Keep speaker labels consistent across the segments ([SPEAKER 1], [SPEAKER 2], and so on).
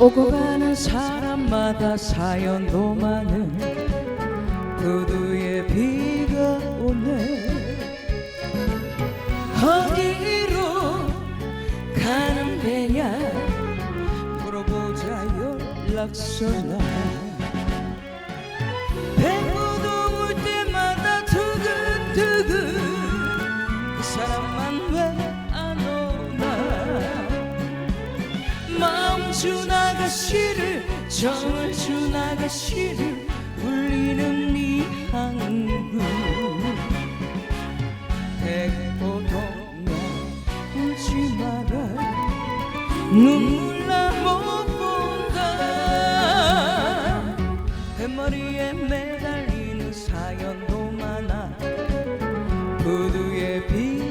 [SPEAKER 1] 오고 가는 사람마다 사연도 많은 구두에 비가 오네. 어디로 가는 데냐? 물어보자 연락서나. 배구도 올 때마다 두근두근 그 사람만 왜 안 오나? 마음 준 아가씨를 정을 준 아가씨를 울리는 네 항구 백보동야 울지 마라. 눈물 나못 본다. 뱃머리에 매달리는 사연도 많아. 구두에 비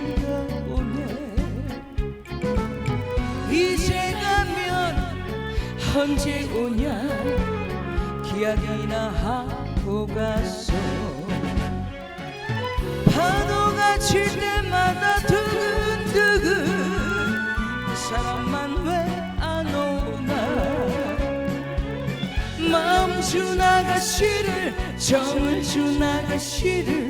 [SPEAKER 1] 언제 오냐? 기약이나 하고 갔어 파도가 칠 때마다 두근두근 그 사람만 왜 안 오나? 마음 준 아가씨를 정을 준 아가씨를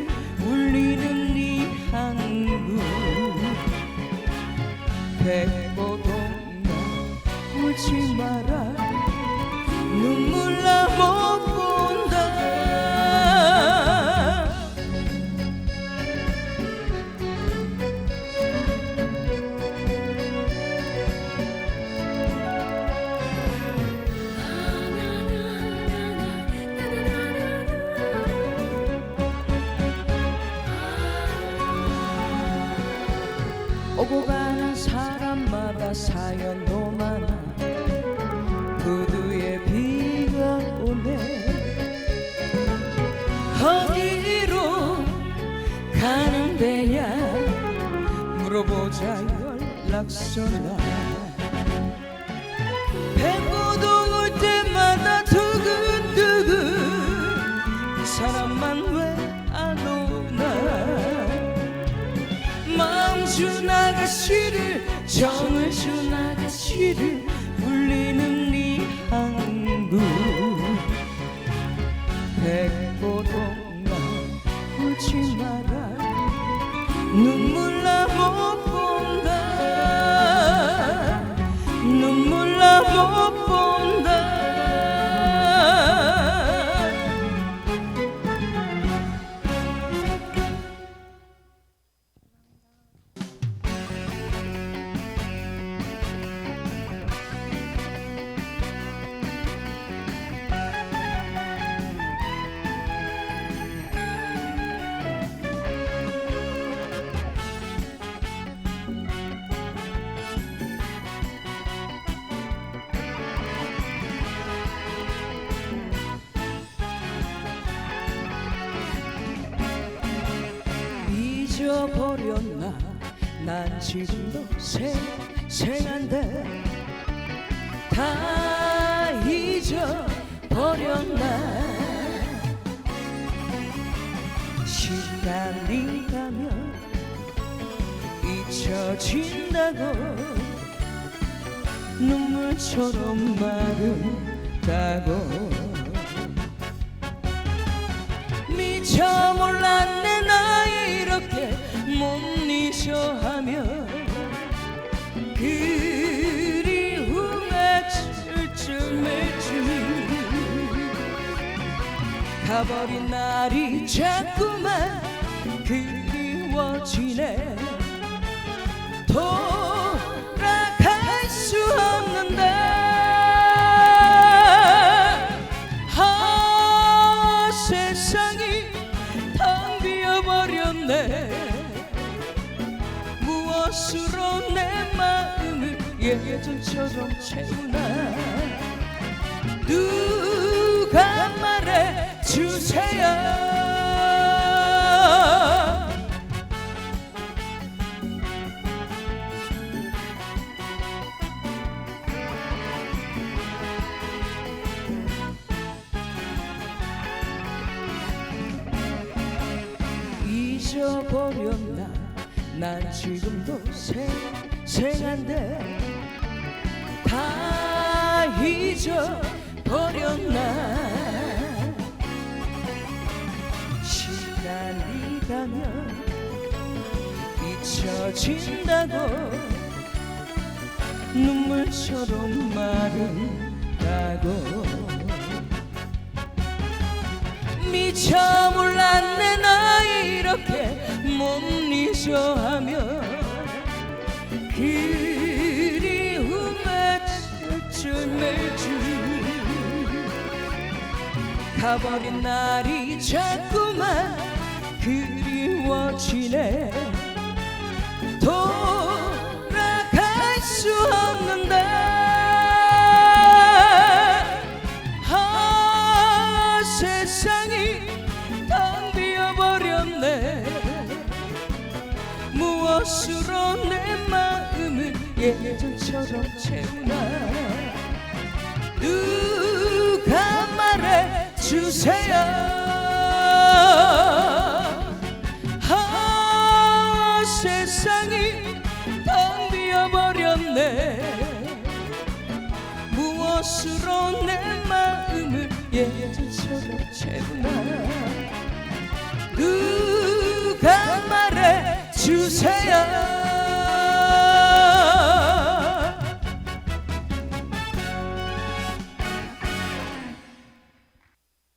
[SPEAKER 1] 사연도 많아 구두에 비가 오네. 어디로 가는 데냐 물어보자 연락서나. 배고도 올 때마다 두근두근 그 사람만 왜 안 오나. 마음 준 아가씨를 정을 준 아가씨를 잊어버렸나? 난 지금도 생생한데 다 잊어버렸나? 시간이 가면 잊혀진다고 눈물처럼 마른다고 미처 몰랐네 나 하면 그리움에 찔찔매지 가버린 날이 자꾸만 그리워지네 무엇으로 내 마음을 예전처럼 채우나? 누가 말해 주세요? 잊어버렸나 난 지금도 생생한데 다 잊어버렸나? 시간이 가면 잊혀진다고 눈물처럼 마른다고 미처 몰랐네 나 이렇게 못 잊어 하며 그리움에 맬줄 가버린 날이 자꾸만 그리워지네. 돌 무엇으로 내 마음을 예전처럼 채우나. 누가 말해 주세요? 아 세상이 텅 비어버렸네. 무엇으로 내 마음을 예전처럼 채우나 주세요.